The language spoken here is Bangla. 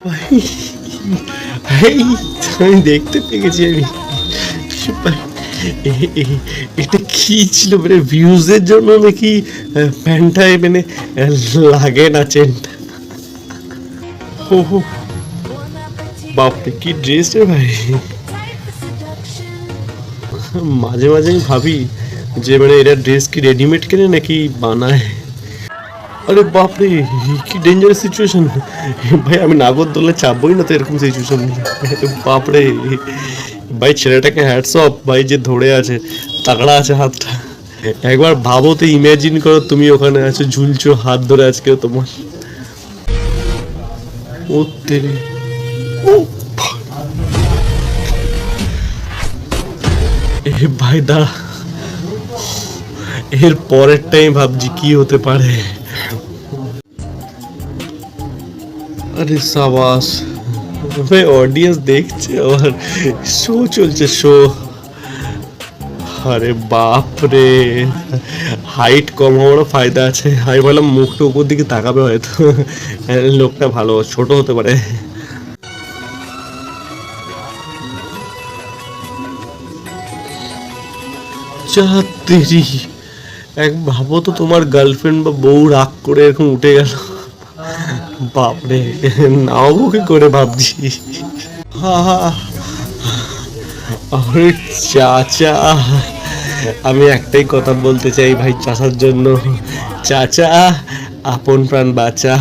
ভাই আমি দেখতে পেয়ে গেছি আমি এটা কি ছিল মানে ভিউজের জন্য নাকি আহ, প্যান্টায় মানে লাগে না চেনটা ও বাপরে কি ড্রেস রে ভাই। মাঝে মাঝে আমি ভাবি যে মানে এরা ড্রেস কি রেডিমেড কেনে নাকি বানায়? আরে বাপরে, কি ডেঞ্জারাস সিচুয়েশন ভাই, আমি নাগরদোলে চাপবই না তো এরকম সিচুয়েশন বাপরে, ভাই, ছেলেটাকে হ্যাটস অফ ভাই, যে ধরে আছে, তাগড়া আছে হাতটা। একবার ভাবো তো ইমাজিন করো তুমি ওখানে আছো, ঝুলছো হাত ধরে আজকে তোমার। ও তেরে এ, ভাই, দাঁড়া। এর পরের টাইম ভাবছি কি হতে পারে। আরে সাবাস, ভাই অডিয়েন্স দেখছে আবার শো চলছে শো আরে বাপ রে হাইট কম হওয়ারও ফায়দা আছে। আমি বললাম মুখটা উপর দিকে তাকাবে হয়তো। লোকটা ভালো, ছোট হতে পারে। চাত্তেরি এক ভাবো তো তোমার গার্লফ্রেন্ড বা বউ রাগ করে এরকম উঠে গেল। বাপরে, নাও করে ভাবছি। আরে চাচা, আমি একটাই কথা বলতে চাই ভাই চাচার জন্য। চাচা, আপন প্রাণ বাঁচা।